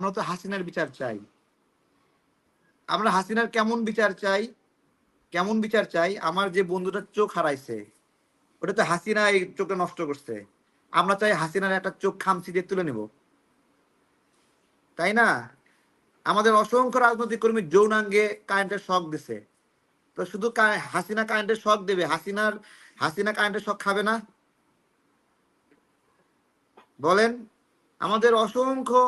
আমরা তো হাসিনার বিচার চাই। আমরা হাসিনার কেমন বিচার চাই? কেমন বিচার চাই? আমার যে বন্ধুটার চোখ হারাইছে, ওটা তো হাসিনা এই চোখটা নষ্ট করছে। আমরা চাই হাসিনার একটা চোখ খামচি দিয়ে তুলে নেব। তাই না? আমাদের অসংখ্য রাজনৈতিক কর্মী যৌনাঙ্গে কারেন্টের শখ দিছে। তো শুধু হাসিনা কারেন্টের শখ দেবে? হাসিনার, হাসিনা কারেন্টের শখ খাবে না? বলেন, আমাদের অসংখ্য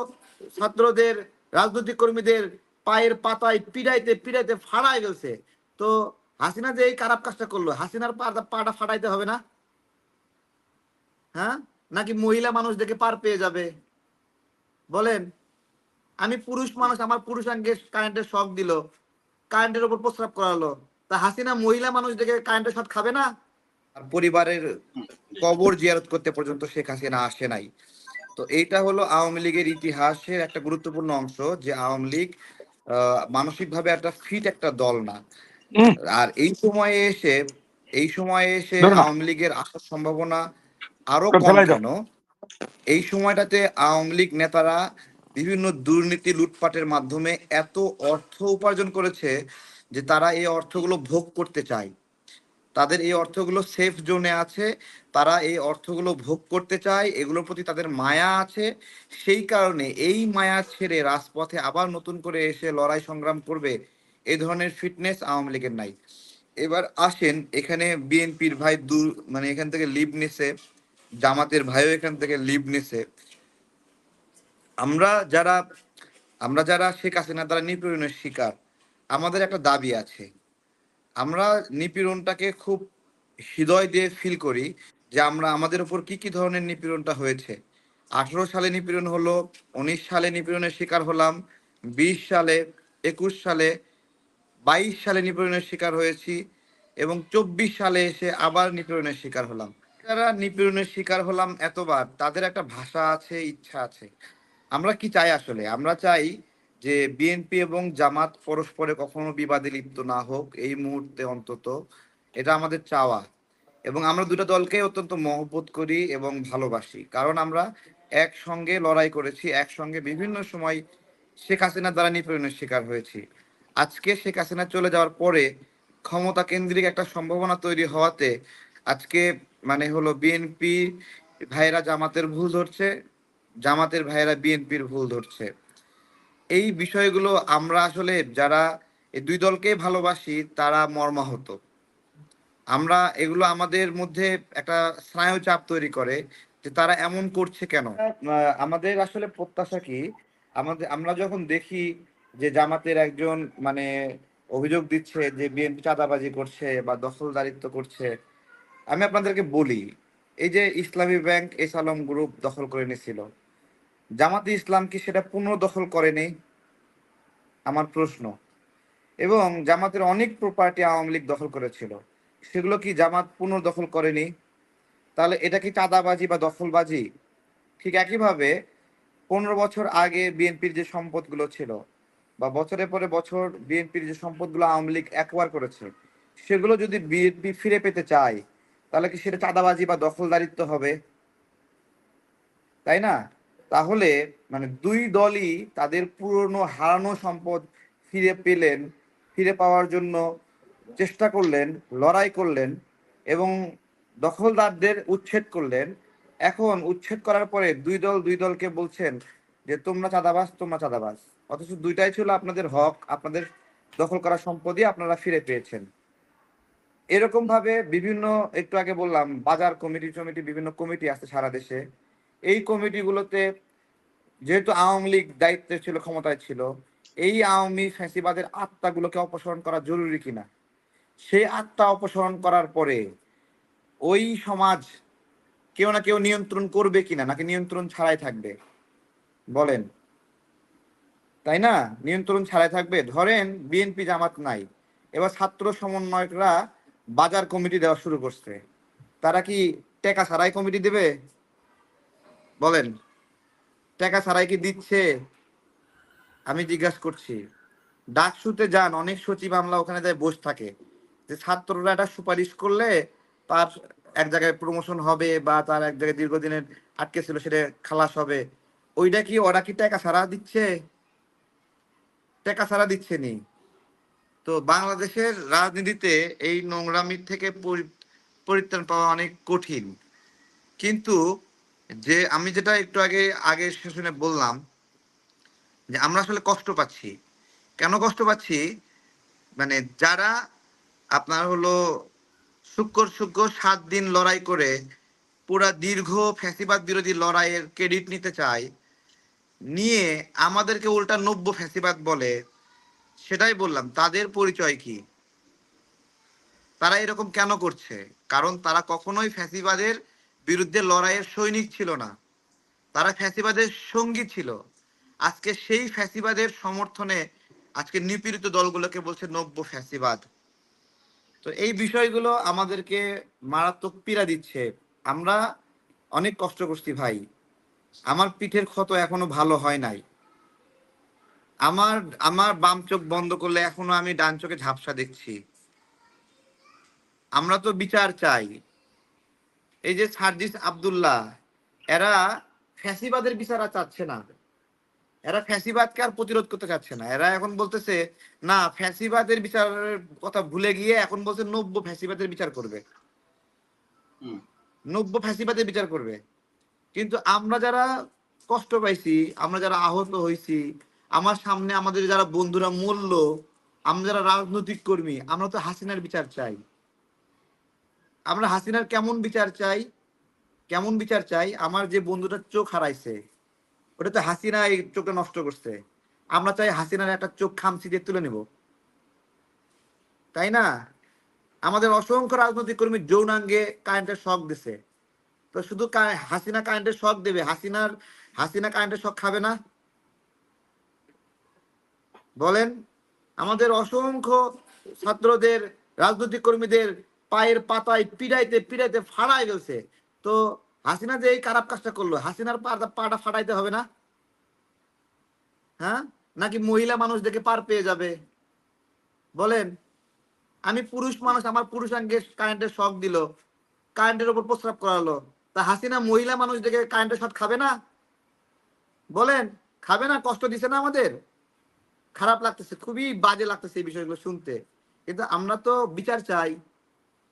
ছাত্রদের, রাজনৈতিক কর্মীদের পায়ের পাতায় পিড়াইতে পিড়াইতে ফাড়াই গেছে তো হাসিনা যে এই খারাপ কাজটা করল, হাসিনার পাটা ফাটাইতে হবে না? হ্যাঁ? নাকি মহিলা মানুষ দেখে পার পেয়ে যাবে? বলেন, আমি পুরুষ মানুষ, আমার পুরুষাঙ্গে কারেন্টের শখ দিল কারেন্টের উপর প্রস্রাব করালো। তা হাসিনা মহিলা মানুষ দেখে কারেন্টের শট খাবে না? আর পরিবারের কবর জিয়ারত করতে পর্যন্ত শেখ হাসিনা আসে নাই। তো এইটা হলো আওয়ামী লীগের ইতিহাসের একটা গুরুত্বপূর্ণ অংশ যে আওয়ামী লীগ মানসিকভাবে একটা ফিট একটা দল না। আর এই সময়ে এসে এই সময়ে এসে আওয়ামী লীগের আসার সম্ভাবনা আরও কম কেন? এই সময়টাতে আওয়ামী লীগ নেতারা বিভিন্ন দুর্নীতি লুটপাটের মাধ্যমে এত অর্থ উপার্জন করেছে যে তারা এই অর্থগুলো ভোগ করতে চায়। তাদের এই অর্থগুলো সেফ জোনে আছে, তারা এই অর্থগুলো ভোগ করতে চায়, এগুলোর প্রতি তাদের মায়া আছে। সেই কারণে এই মায়া ছেড়ে রাজপথে আবার নতুন করে এসে লড়াই সংগ্রাম করবে এ ধরনের ফিটনেস আওয়ামী লীগের নাই। এবার আসেন এখানে বিএনপির ভাই দু মানে এখান থেকে লিভ নিছে জামাতের ভাইও এখান থেকে লিভ নিছে আমরা যারা আমরা যারা শেখ হাসিনা দ্বারা নিপীড়নের শিকার, আমাদের একটা দাবি আছে। আমরা নিপীড়নটাকে খুব হৃদয় দিয়ে ফিল করি যে আমরা আমাদের উপর কি কি ধরনের নিপীড়নটা হয়েছে। আঠারো সালে নিপীড়ন হলো, উনিশ সালে নিপীড়নের শিকার হলাম, বিশ সালে, একুশ সালে, বাইশ সালে নিপীড়নের শিকার হয়েছি এবং চব্বিশ সালে এসে আবার নিপীড়নের শিকার হলাম। যারা নিপীড়নের শিকার হলাম এতবার, তাদের একটা ভাষা আছে, ইচ্ছা আছে। আমরা কি চাই আসলে? আমরা চাই যে বিএনপি এবং জামাত পরস্পরে কখনো বিবাদে লিপ্ত না হোক, এই মুহূর্তে অন্তত এটা আমাদের চাওয়া। এবং আমরা দুটো দলকে অত্যন্ত মহব্বত করি এবং ভালোবাসি। কারণ আমরা একসঙ্গে লড়াই করেছি, একসঙ্গে বিভিন্ন সময় শেখ হাসিনা দ্বারা নিপীড়নের শিকার হয়েছি। আজকে শেখ হাসিনা চলে যাওয়ার পরে ক্ষমতা কেন্দ্রিক একটা সম্ভাবনা তৈরি হওয়াতে আজকে মানে হলো বিএনপি ভাইয়েরা জামাতের ভুল ধরছে, জামাতের ভাইয়েরা বিএনপির ভুল ধরছে। এই বিষয়গুলো আমরা আসলে যারা দুই দলকে ভালোবাসি, তারা মর্মাহত। আমরা এগুলো আমাদের মধ্যে একটা স্নায়ু চাপ তৈরি করে যে তারা এমন করছে কেন? আমাদের আসলে প্রত্যাশা কি? আমাদের, আমরা যখন দেখি যে জামাতের একজন মানে অভিযোগ দিচ্ছে যে বিএনপি চাঁদাবাজি করছে বা দখলদারিত্ব করছে, আমি আপনাদেরকে বলি, এই যে ইসলামী ব্যাংক এস আলম গ্রুপ দখল করে নিয়েছিল জামাতে ইসলাম কি সেটা পুনর্দখল করেনি আমার প্রশ্ন। এবং জামাতের অনেক প্রপার্টি আওয়ামী লীগ দখল করেছিল। সেগুলো কি জামাত পুনর্দখল করেনি? তাহলে এটা কি চাঁদাবাজি বা দখলবাজি? ঠিক একইভাবে পনেরো বছর আগে বিএনপির যে সম্পদগুলো ছিল বা বছরের পরে বছর বিএনপির যে সম্পদগুলো আওয়ামী লীগ একবার করেছে, সেগুলো যদি বিএনপি ফিরে পেতে চায়, তাহলে কি সেটা চাঁদাবাজি বা দখলদারিত্ব হবে? তাই না? তাহলে মানে দুই দলই তাদের পুরনো হারানো সম্পদ ফিরে পেলেন, ফিরে পাওয়ার জন্য চেষ্টা করলেন, লড়াই করলেন এবং দখলদারদের উচ্ছেদ করলেন। এখন উচ্ছেদ করার পরে দুই দল দুই দলকে বলছেন যে, তোমরা চাঁদাবাস তোমরা চাঁদাবাস অথচ দুইটাই ছিল আপনাদের হক, আপনাদের দখল করা সম্পদই আপনারা ফিরে পেয়েছেন। এরকম ভাবে বিভিন্ন, একটু আগে বললাম, বাজার কমিটি টমিটি বিভিন্ন কমিটি আছে সারা দেশে। এই কমিটিগুলোতে যেহেতু আওয়ামী লীগ দায়িত্বে ছিল, ক্ষমতায় ছিল, এই আওয়ামী ফ্যাসিবাদের আত্মাগুলোকে অপসারণ করা জরুরি কিনা? সেই আত্মা অপসারণ করার পরে ওই সমাজ কেউ না কেউ নিয়ন্ত্রণ করবে কিনা? নাকি নিয়ন্ত্রণ ছাড়াই থাকবে? বলেন। তাই না? নিয়ন্ত্রণ ছাড়াই থাকবে। ধরেন, বিএনপি জামাত নাই। এবার ছাত্র সমন্বয়করা বাজার কমিটি দেওয়া শুরু করছে। তারা কি টেকা ছাড়াই কমিটি দেবে? বলেন, টাকা ছাড়াই কি দিচ্ছে? আমি জিজ্ঞাসা করছি। ডাকসুতে যান, অনেক সচিব আমলা ওখানে যায় বসে থাকে। যে ছাত্ররা একটা সুপারিশ করলে তার এক জায়গায় প্রমোশন হবে বা তার এক জায়গায় দীর্ঘদিনের আটকে ছিল সেটা খালাস হবে। ওইটা কি, ওরা কি টাকা ছাড়া দিচ্ছে? টাকা ছাড়া দিচ্ছে নি। তো বাংলাদেশের রাজনীতিতে এই নোংরামির থেকে পরি- পরিত্রাণ পাওয়া অনেক কঠিন। কিন্তু যে আমি যেটা একটু আগে আগে সেশনে বললাম যে আমরা আসলে কষ্ট পাচ্ছি। কেন কষ্ট পাচ্ছি? মানে যারা আপনার হলো শুক্র শুক্র সাত দিন লড়াই করে পুরা দীর্ঘ ফ্যাসিবাদ বিরোধী লড়াইয়ের ক্রেডিট নিতে চায়, নিয়ে আমাদেরকে উল্টা নব্য ফ্যাসিবাদ বলে, সেটাই বললাম, তাদের পরিচয় কি? তারা এরকম কেন করছে? কারণ তারা কখনোই ফ্যাসিবাদের বিরুদ্ধে লড়াইয়ের সৈনিক ছিল না। তারা ফ্যাসিবাদের সঙ্গী ছিল। আজকে সেই ফ্যাসিবাদের সমর্থনে আজকে নিপীড়িত দলগুলোকে বলছে নব্য ফ্যাসিবাদ। তো এই বিষয়গুলো আমাদেরকে মারাত্মক পীড়া দিচ্ছে। আমরা অনেক কষ্ট করছি ভাই। আমার পিঠের ক্ষত এখনও ভালো হয় নাই। আমার আমার বাম চোখ বন্ধ করলে এখনও আমি ডান চোখে ঝাপসা দেখছি। আমরা তো বিচার চাই। এই যে সার্জিস আব্দুল্লাহ এরা ফ্যাসিবাদের বিচার আর চাচ্ছে না। এরা ফ্যাসিবাদকে আর প্রতিরোধ করতে চাচ্ছে না। এরা এখন বলতেছে না ফ্যাসিবাদের বিচারের কথা ভুলে গিয়ে এখন বলছে নব্য ফ্যাসিবাদের বিচার করবে। হুম। নব্য ফ্যাসিবাদের বিচার করবে। কিন্তু আমরা যারা কষ্ট পাইছি আমরা যারা আহত হয়েছি আমার সামনে আমাদের যারা বন্ধুরা মরল আমরা যারা রাজনৈতিক কর্মী আমরা তো হাসিনার বিচার চাই। আমরা হাসিনার কেমন বিচার চাই? কেমন বিচার চাই? আমার যে বন্ধুটার চোখ হারাইছে, ওটা তো হাসিনা এই চোখটা নষ্ট করছে। আমরা চাই হাসিনার একটা চোখ খামচি দিয়ে তুলে নেব। তাই না? আমাদের অসংখ্য রাজনৈতিক কর্মী যৌনাঙ্গে কারেন্টের শখ দিছে। তো শুধু হাসিনা কারেন্টের শখ দেবে? হাসিনার, হাসিনা কারেন্টের শখ খাবে না? বলেন, আমাদের অসংখ্য ছাত্রদের, রাজনৈতিক কর্মীদের পায়ের পাতায় পিড়াইতে পিড়াইতে ফাড়াই গেছে তো হাসিনা যে এই খারাপ কাজটা করল, হাসিনার পাটা পাটা ফাটাইতে হবে না? হ্যাঁ? নাকি মহিলা মানুষ দেখে পার পেয়ে যাবে? বলেন, আমি পুরুষ মানুষ, আমার পুরুষাঙ্গে কারেন্টের শখ দিল, কারেন্টের উপর প্রস্রাব করালো। তা হাসিনা মহিলা মানুষ দেখে কারেন্টের শট খাবে না? বলেন, খাবে না? কষ্ট দিছে না আমাদের? খারাপ লাগতেছে, খুবই বাজে লাগতেছে এই বিষয়গুলো শুনতে। কিন্তু আমরা তো বিচার চাই।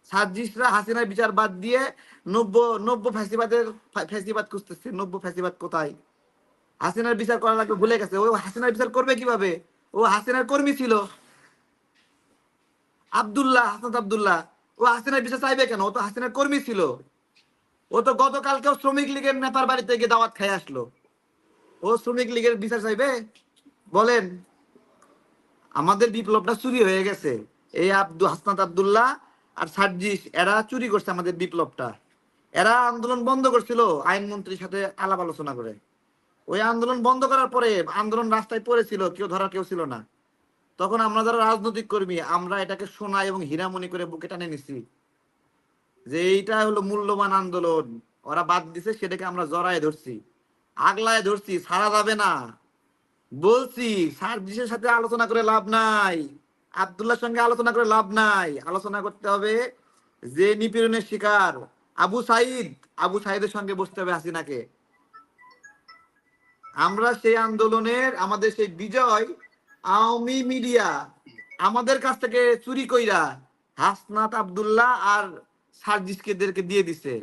সার্জিসরা হাসিনার বিচার বাদ দিয়ে নব্য নব্য ফ্যাসিবাদের, ফ্যা- ফ্যাসিবাদ খুঁজতেছে। নব্য ফ্যাসিবাদ কোথায়? হাসিনার বিচার করা লাগবে ভুলে গেছে। ও হাসিনার বিচার করবে কীভাবে? ও হাসিনার কর্মী ছিল। আব্দুল্লাহ, হাসান আব্দুল্লাহ। ও হাসিনার বিচার চাইবে কেন? ও তো হাসিনার কর্মী ছিল। ও তো গতকালকেও শ্রমিক লীগের নেতার বাড়িতে গিয়ে দাওয়াত খাই আসলো। ও শ্রমিক লীগের বিচার চাইবে? বলেন। আমাদের বিপ্লবটা চুরি হয়ে গেছে। এই আব্দু, হাসনাত আব্দুল্লাহ আর সার্জিস এরা চুরি করছে আমাদের বিপ্লবটা। এরা আন্দোলন বন্ধ করছিল, আইনমন্ত্রীর সাথে আলাপ আলোচনা করে। ওই আন্দোলন বন্ধ করার পরে আন্দোলন রাস্তায় পড়েছিল, কেউ ধরা কেউ ছিল না। তখন আমরা যারা রাজনৈতিক কর্মী, আমরা এটাকে সোনা এবং হীরা হীরামণি করে বুকে টানে নিছি। যে এইটা হলো মূল্যবান আন্দোলন। ওরা বাদ দিছে, সেটাকে আমরা জড়ায় ধরছি। আগলায় ধরছি, সারা যাবে না। বলছি সার্জিসের সাথে আলোচনা করে লাভ নাই। আব্দুল্লাহর সঙ্গে আলোচনা করে লাভ নাই। আলোচনা করতে হবে যে নিপীড়নের শিকার আবু সাইদ আবু সাইদের সঙ্গে বসতে হবে হাসিনাকে। আমরা সেই আন্দোলনের, আমাদের সেই বিজয় আওয়ামী মিডিয়া আমাদের কাছ থেকে চুরি কইরা হাসনাত আব্দুল্লাহ আর সার্জিসকেদেরকে দিয়ে দিছে।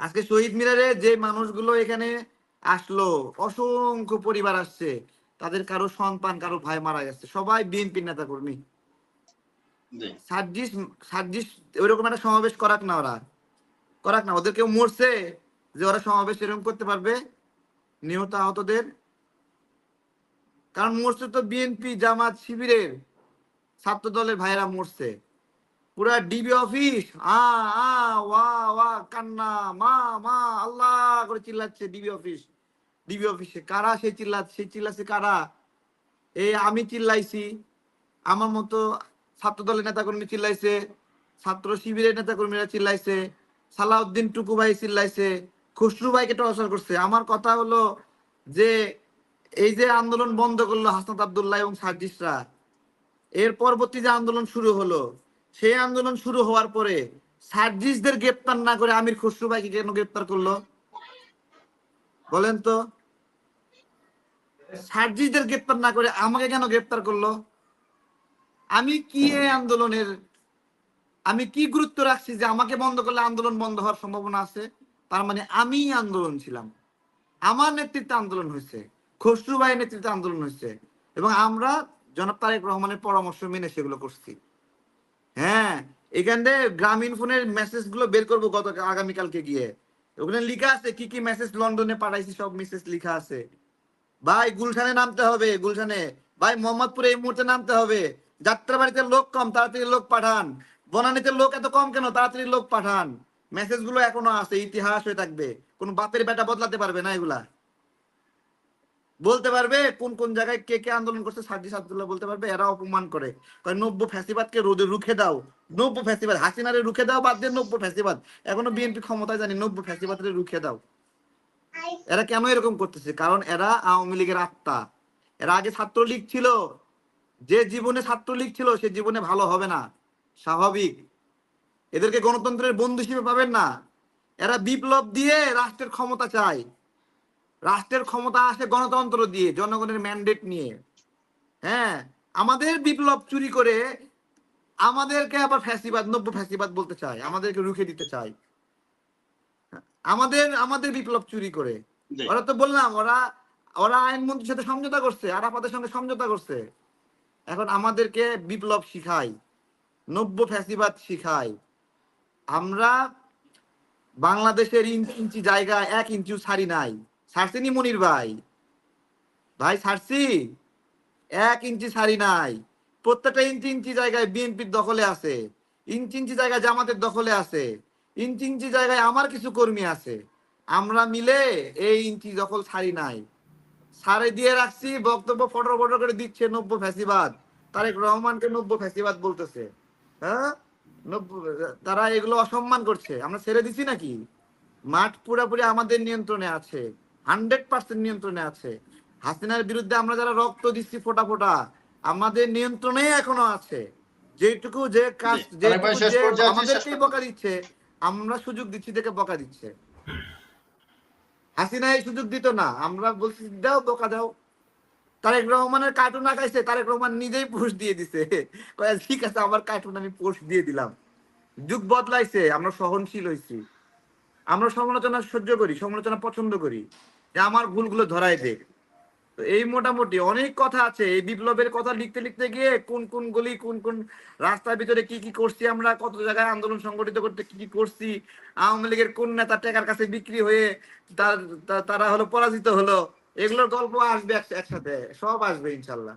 আজকে শহীদ মিনারে যে মানুষগুলো এখানে আসলো, অসংখ্য পরিবার আসছে। তাদের কারও সন্তান কারও ভাই মারা গেছে। সবাই বিএনপি নেতা কর্মী সার্জিস সার্জিস ওইরকম একটা সমাবেশ করাক না ওরা। করাক না ওদের কেউ মরছে যে ওরা সমাবেশ এরকম করতে পারবে? নিহত আহতদের? কারণ মরছে তো বিএনপি জামাত শিবিরের ছাত্র দলের ভাইরা মরছে। পুরা ডিবি অফিস আ আ ওয়া ওয়া কান্না মা মা আল্লাহ করে চিল্লাচ্ছে ডিবি অফিস। ডিবি অফিসে। কারা সে চিল্লাচ্ছে চিল্লাচ্ছে কারা? এই আমি চিল্লাইছি। আমার মতো ছাত্র দলের নেতাকর্মী চিল্লাইছে। ছাত্র শিবিরের নেতাকর্মীরা চিল্লাইছে। সালাউদ্দিন টুকু ভাই চিল্লাইছে। খুসরু ভাইকে টর্চার করছে। আমার কথা হলো যে, এই যে আন্দোলন বন্ধ করল হাসনাত আবদুল্লাহ এবং সার্জিসরা, এর পরবর্তী যে আন্দোলন শুরু হলো, সেই আন্দোলন শুরু হওয়ার পরে সার্জিসদের গ্রেপ্তার না করে আমির খুসরু ভাইকে কেন গ্রেপ্তার করল? বলেন তো। সার্জিদের গ্রেপ্তার না করে আমাকে কেন গ্রেপ্তার করল? আমি কি এই আন্দোলনের, আমি কি গুরুত্ব রাখছি যে আমাকে বন্ধ করলে আন্দোলন বন্ধ হওয়ার সম্ভাবনা আছে? তার মানে আমি আন্দোলন ছিলাম। আমার নেতৃত্বে আন্দোলন হয়েছে। খসরু ভাইয়ের নেতৃত্বে আন্দোলন হয়েছে। এবং আমরা জনাব তারেক রহমানের পরামর্শ মেনে সেগুলো করছি। হ্যাঁ এখান গ্রামীণ ফোনের মেসেজগুলো বের করব গত আগামীকালকে গিয়ে। ওখানে লিখা আছে, কি কি মেসেজ লন্ডনে পাঠাইছি, সব মেসেজ লিখা আছে। ভাই, গুলশানে নামতে হবে, গুলশানে। ভাই, মোহাম্মদপুরে এই মুহূর্তে নামতে হবে। যাত্রাবাড়িতে লোক কম, তাড়াতাড়ি লোক পাঠান। বনানীতে লোক এত কম কেন? তাড়াতাড়ি লোক পাঠান। মেসেজগুলো এখনও আছে, ইতিহাস হয়ে থাকবে। কোন বাপের বেটা বদলাতে পারবে না এগুলা। বলতে পারবে কোন কোন জায়গায় কে কে আন্দোলন করছে সার্জি সাদুল্লাহ বলতে পারবে, এরা অপমান করে। নব্য ফ্যাসিবাদকে রোদে রুখে দাও। নব্য ফ্যাসিবাদ, হাসিনারে রুখে দাও, বাদ দিয়ে নব্য ফ্যাসিবাদ। এখনও বিএনপি ক্ষমতায় জানি নব্য ফ্যাসিবাদরে রুখে দাও। এরা কেন এরকম করতেছে? কারণ এরা আওয়ামী লীগের আত্মা। এরা আগে ছাত্রলীগ ছিল। যে জীবনে ছাত্রলীগ ছিল, সে জীবনে ভালো হবে না। স্বাভাবিক। এদেরকে গণতন্ত্রের বন্ধু হিসেবে পাবেন না। এরা বিপ্লব দিয়ে রাষ্ট্রের ক্ষমতা চায়। রাষ্ট্রের ক্ষমতা আসে গণতন্ত্র দিয়ে, জনগণের ম্যান্ডেট নিয়ে। হ্যাঁ আমাদের বিপ্লব চুরি করে আমাদেরকে আবার ফ্যাসিবাদ, নব্য ফ্যাসিবাদ বলতে চায়। আমাদেরকে রুখে দিতে চায়। আমাদের আমাদের বিপ্লব চুরি করে। ওরা তো বললাম ওরা ওরা আইনমন্ত্রীর সাথে সমঝোতা করছে আরাফাতের সঙ্গে সমঝোতা করছে। এখন আমাদেরকে বিপ্লব শিখায় নব্য ফ্যাসিবাদ শিখায়। আমরা বাংলাদেশের ইঞ্চি ইঞ্চি জায়গা এক ইঞ্চিও ছাড়ি নাই। ছাড়ছিনি মনির ভাই? ভাই ছাড়ছি? এক ইঞ্চি ছাড়ি নাই। প্রত্যেকটা ইঞ্চি ইঞ্চি জায়গায় বিএনপির দখলে আছে। ইঞ্চি ইঞ্চি জায়গায় জামাতের দখলে আছে। ইঞ্চি ইঞ্চি জায়গায় আমার কিছু কর্মী আছে। আমরা মিলে এই ইঞ্চি দখল ছাড়ি নাই। সারে দিয়ে রাখছি বক্তব্য ফটো ফটো করে দিচ্ছে নব্য ফ্যাসিবাদ। তারেক রহমানকে নব্য ফ্যাসিবাদ বলতেছে। হ্যাঁ? তারা এগুলো অসম্মান করছে। আমরা ছেড়ে দিছি নাকি? মাঠ পুরোপুরি আমাদের নিয়ন্ত্রণে আছে। হান্ড্রেড পার্সেন্ট নিয়ন্ত্রণে আছে। হাসিনার বিরুদ্ধে আমরা যারা রক্ত দিচ্ছি ফোটা ফোটা আমাদের নিয়ন্ত্রণে এখনও আছে। যেটুকু যে কাজ যে আমাদেরকেই বকা দিচ্ছে আমরা সুযোগ দিচ্ছি, দেখে বকা দিচ্ছে। হাসিনা এই সুযোগ দিত না। আমরা বলছি, দাও, বকা দাও। তারেক রহমানের কার্টুন আঁকাইছে, তারেক রহমান নিজেই পোস্ট দিয়ে দিছে। ঠিক আছে, আমার কার্টুন আমি পোস্ট দিয়ে দিলাম। যুগ বদলাইছে, আমরা সহনশীল হয়েছি আমরা সমালোচনা সহ্য করি, সমালোচনা পছন্দ করি। যে আমার ভুলগুলো ধরাই দে। তো এই মোটামুটি অনেক কথা আছে। এই বিপ্লবের কথা লিখতে লিখতে গিয়ে কোন কোন গলি, কোন কোন রাস্তার ভিতরে কি কি করছি আমরা, কত জায়গায় আন্দোলন সংগঠিত করতে কি কি করছি, আওয়ামী লীগের কোন নেতা টেকার কাছে বিক্রি হয়ে তার তারা হলো পরাজিত হলো, এগুলোর গল্প আসবে একসাথে, সব আসবে ইনশাল্লাহ।